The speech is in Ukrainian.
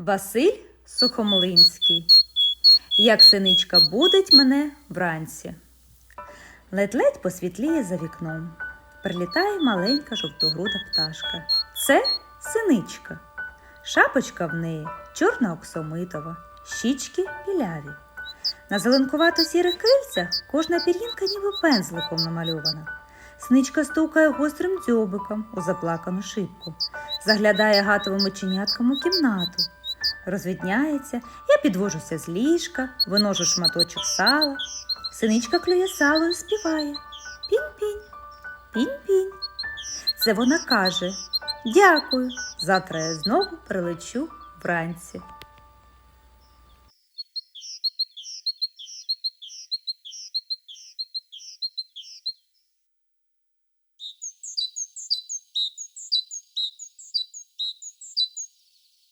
Василь Сухомлинський. Як синичка будить мене вранці. Ледь-ледь посвітліє за вікном. Прилітає маленька жовтогруда пташка. Це синичка. Шапочка в неї чорна оксомитова, щічки біляві. На зеленкувато сірих крильцях кожна пір'їнка ніби пензликом намальована. Сничка стукає гострим дзьобиком у заплакану шибку, заглядає гатовим оченятком у кімнату. Розвідняється, я підвожуся з ліжка, виношу шматочок сала. Синичка клює сало і співає. Пінь-пінь, пінь-пінь. Це вона каже: Дякую. Завтра я знову прилечу вранці.